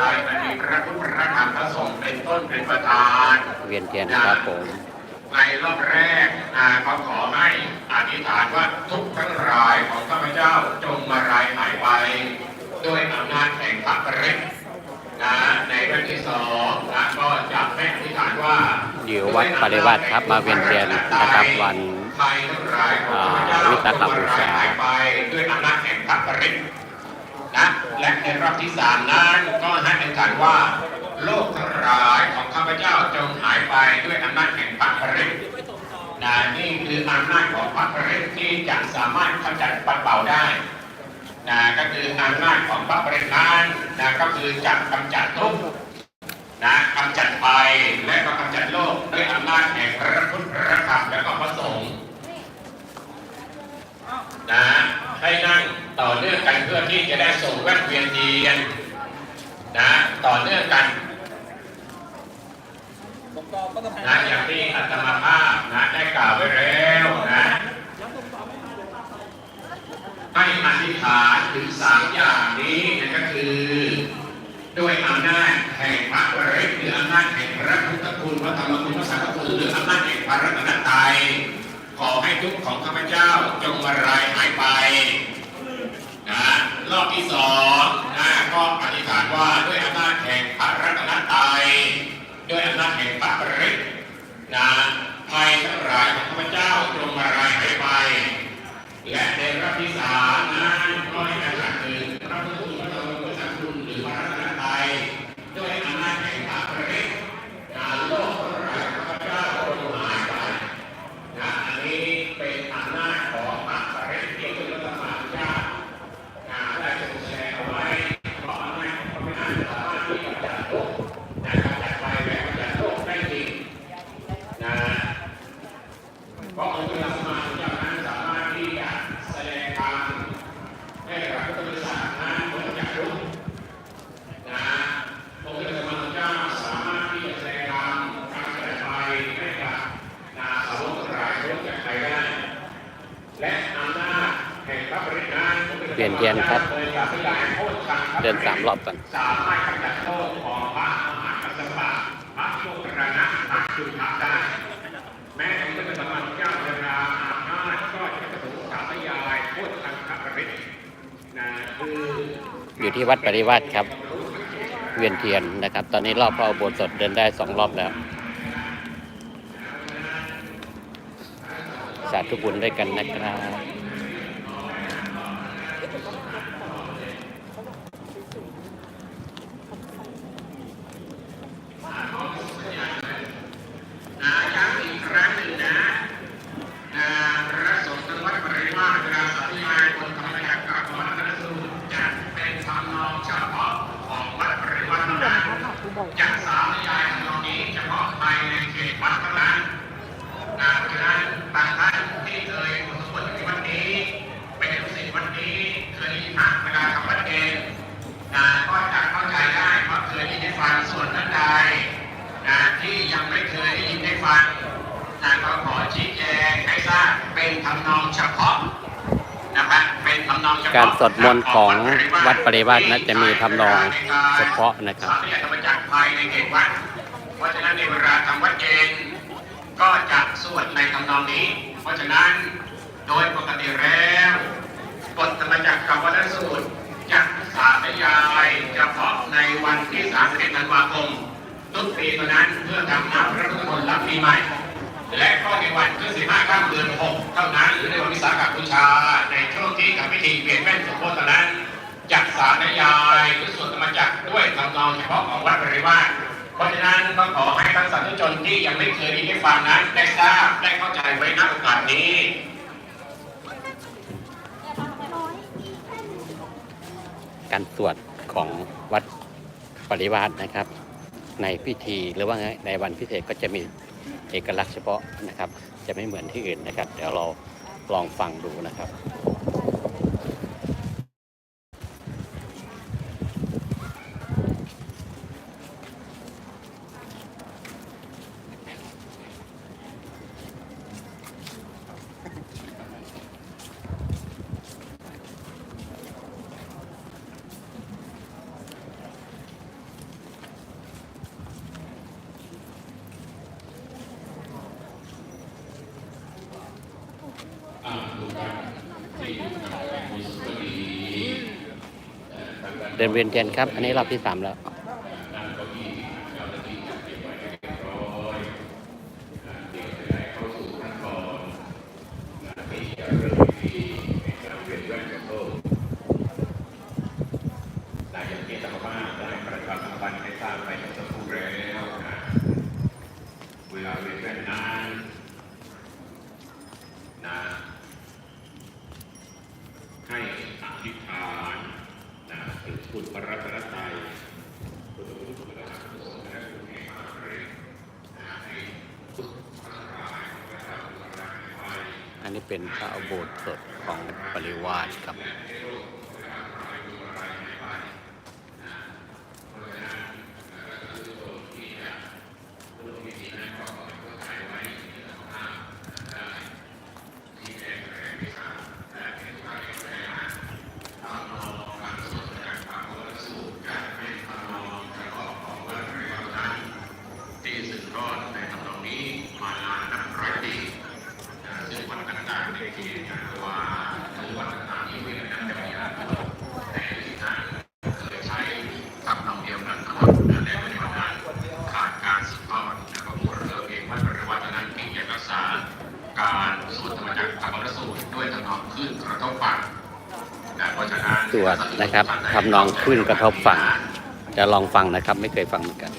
ตายมันมีพระพุทธพระธรรมพระสงฆ์เป็นต้นเป็นประธานเวียนเทียนครับผมในรอบแรกอาก็ขอให้อธิษฐานว่าทุกข์ทั้งหลายของข้าพเจ้าจงมาลายหายไป ด้วยอำนาจแห่งพระปริตนะในวันที่สองนะก็จะให้อธิษฐานว่าเดี๋ยววัดปริวาสครับมาเวียนเทียนนะครับวันภัยทั้งหลายของข้าพเจ้าอ่าวิสาขบูชาจงมลยหายไปด้วยอำนาจแห่งพระปริตนะ และในรอบที่สามนั้นก็ให้อธิษฐานว่า โลกทั้งหลายของข้าพเจ้าจงหายไปด้วยอำนาจแห่งพระปรินะนี่คืออำนาจของพระปริตที่จะสามารถขจัดปัดเป่าได้นะก็คืออำนาจของพระปริตนั้นนะก็คือจะกำจัดทุกข์นะกำจัดภัยและก็กำจัดโลกด้วยอำนาจแห่งพระพุทธพระธรรมและก็พระสงฆ์นะ ให้นั่งต่อเนื่องกันเพื่อที่จะได้ส่งแว่นเวียนเทียนนะต่อเนื่องกันนะอย่างที่อาตมาภาพนะได้กล่าวไว้แล้วนะให้อธิษฐานถึงสามอย่างนี้นะก็คือด้วยอำนาจแห่งพระวริศหรืออำนาจแห่งพระพุทธคุณพระธรรมคุณพระสังฆคุณหรืออำนาจแห่งพระรัตนตรัย อให้ทุกข์ของข้าพเจ้าจงมาลายหายไปนะรอบที่สองนะก็อธิษฐานว่าด้วยอำนาจแห่งพระรัตนตรัยด้วยอำนาจแห่งพระปริตนะภัยทั้งหลายของข้าพเจ้าจงมาลายหายไป และในรอบที่สามนั้นก็ให้การหลักถึง อยู่ที่วัดปริวาสครับ เวียนเทียนนะครับ ตอนนี้รอบพระอุโบสถเดินได้สองรอบแล้ว สาธุบุญด้วยกันนะครับ นะย้ำอีกครั้งหนึ่งนะนะพระสงฆ์ทั้งวัดปริวาสเวลาสาธยายบนธรรมจักรกับวัดนสูตรจะเป็นธรรมนองเฉพาะของวัดปริวาสเท่านั้น จะสาธยายทำนองนี้เฉพาะภายในเขตวัดเท่านั้นนะเพราะฉะนั้นบางท่านที่เคยอุปสมบทในวัดนี้ เป็นลูกศิษย์วัดนี้เคยอ่านเวลาทำวัดเองนะก็จะเข้าใจได้เพราะเคยได้ยินฟังส่วนนั้นใดนะที่ยังไม่เคยได้ยินได้ฟังนะก็ขอชี้แจงให้ทราบเป็นทำนองเฉพาะนะครับเป็นทำนองเฉพาะ การสวดมนต์ของวัดปริวาสนั้นจะมีทำนองเฉพาะนะครับเขตวัดเพราะฉะนั้นในเวลาทำวัดเย็นก็จะสวดในทำนองนี้ เพราะฉะนั้นโดยปกติแล้วบทธรรมจักรกับวัดสูตรจะสาธยายเฉพาะในวันที่31ธันวาคมทุกปีเท่านั้นเพื่อทำนับพระพุทธมนต์รับปีใหม่ และก็ในวันที่15ข้ามเดือน6เท่านั้นหรือในวันวิสาขบูชา ในช่วงที่ทำพิธีเปลี่ยนแว่นสมโภชเท่านั้นจักสาธยายหรือสวดธรรมจักด้วยทำนองเฉพาะของวัดปริวาสเพราะฉะนั้นก็ขอให้ท่านสาธุชนที่ยังไม่เคยได้ยินได้ฟังนั้นได้ทราบได้เข้าใจไว้ณโอกาสนี้การสวดของวัดปริวาสนะครับ ในพิธีหรือว่าในวันพิเศษก็จะมี เอกลักษณ์เฉพาะนะครับ จะไม่เหมือนที่อื่นนะครับ เดี๋ยวเราลองฟังดูนะครับ เดินเวียนเทียนครับ อันนี้รอบที่สามแล้ว พระอุโบสถของปริวาสครับ ตรวจนะครับทำนองขึ้นกระทบฝั่ง จะลองฟังนะครับ ไม่เคยฟังเหมือนกัน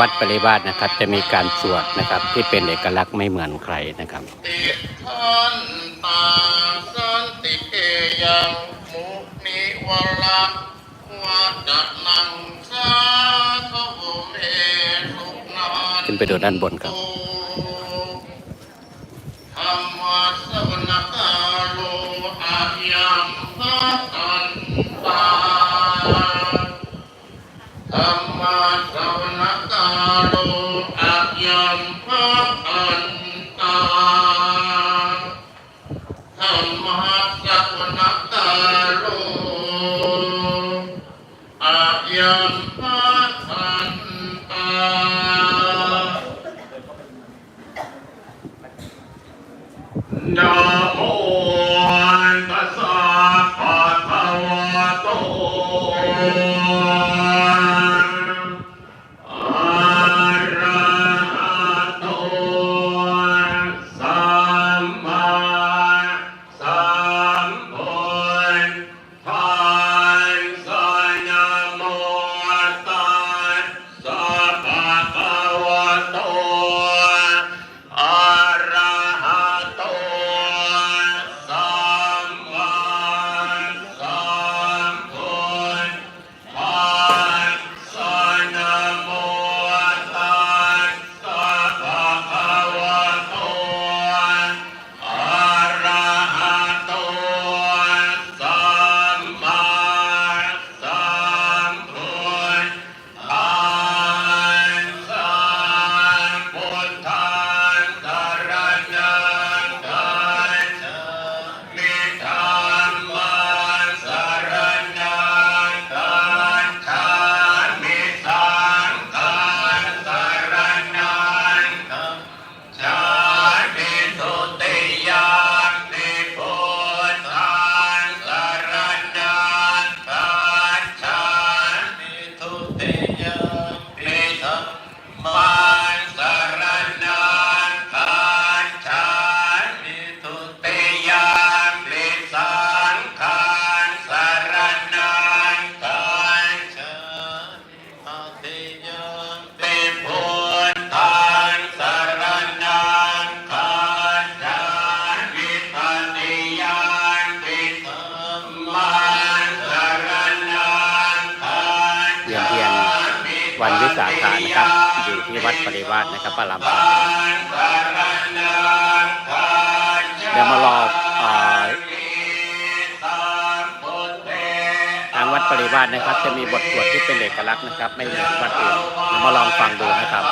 วัดปริวาสนะครับจะมีการสวดนะครับ ที่เป็นเอกลักษณ์ไม่เหมือนใครนะครับขึ้นไปดูด้านบนครับธรรมสนาโลอายัตาขานะครับ อยู่ที่วัดปริวาสนะครับประรามสามเดี๋ยวมารอทางวัดปริวาสนะครับ จะมีบทสวดที่เป็นเอกลักษณ์นะครับ ไม่เหมือนวัดอื่นเดี๋มาลองฟังดูนะครับ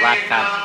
Laptop.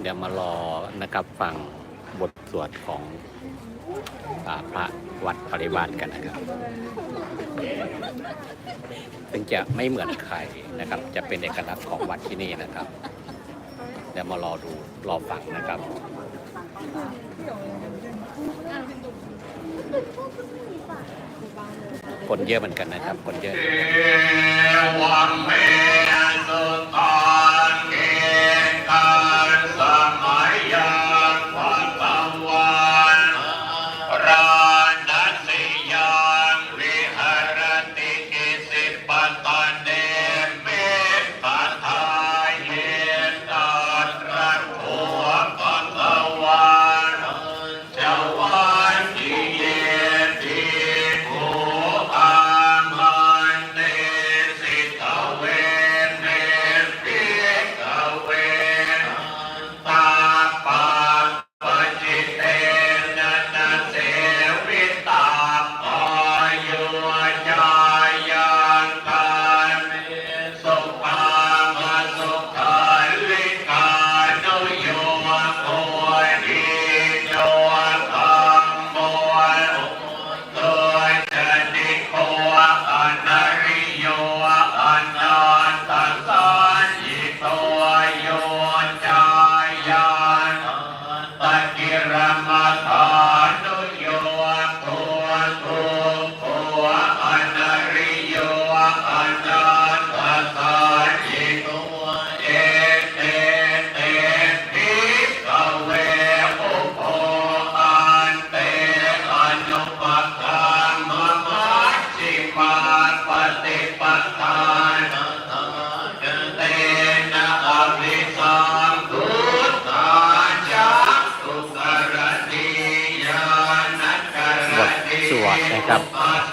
เดี๋ยวมารอนะครับฟังบทสวดของพระวัดปริวาสกันนะครับ ซึ่งจะไม่เหมือนใครนะครับ จะเป็นเอกลักษณ์ของวัดที่นี่นะครับ เดี๋ยวมารอดูรอฟังนะครับ คนเยอะเหมือนกันนะครับ คนเยอะ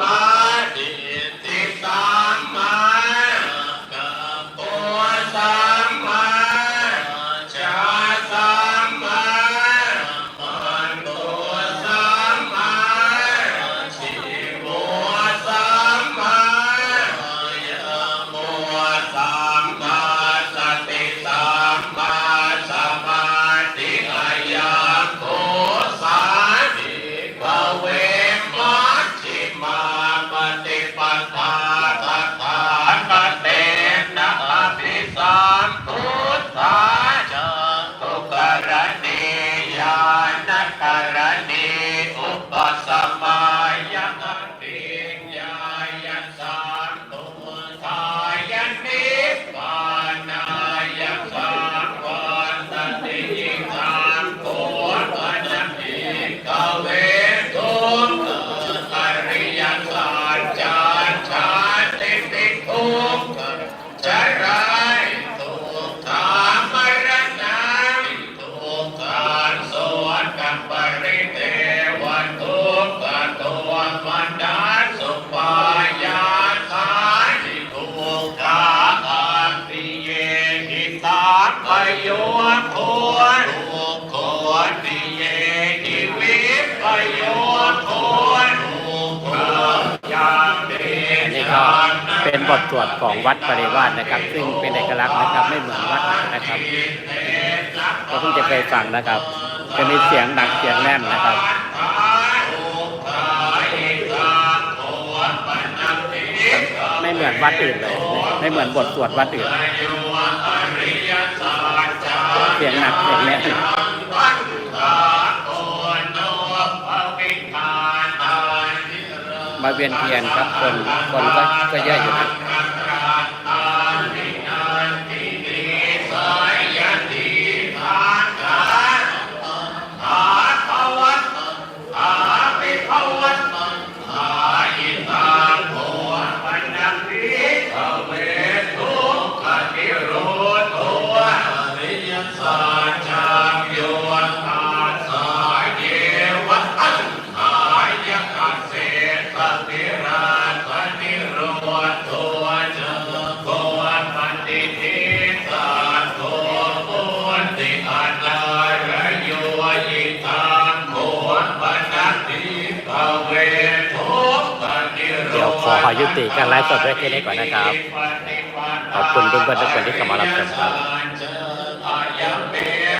Bye. ก็เป็นบทสวดของวัดปริวาสนะครับ ซึ่งเป็นเอกลักษณ์นะครับไม่เหมือนวัดนะครับก็เพิ่งจะเคยฟังนะครับ จะมีเสียงดังเสียงแน่นนะครับไม่เหมือนวัดอื่นเลย ไม่เหมือนบทสวดวัดอื่น เสียงหนักเสียงแน่น มาเวียนเทียนครับคนคนก็ก็เย่อยู่นะ ยุติการไลฟ์สดไว้แค่นี้ก่อนนะครับ ขอบคุณเพื่อนๆทุกคนที่เข้ามารับชมครับ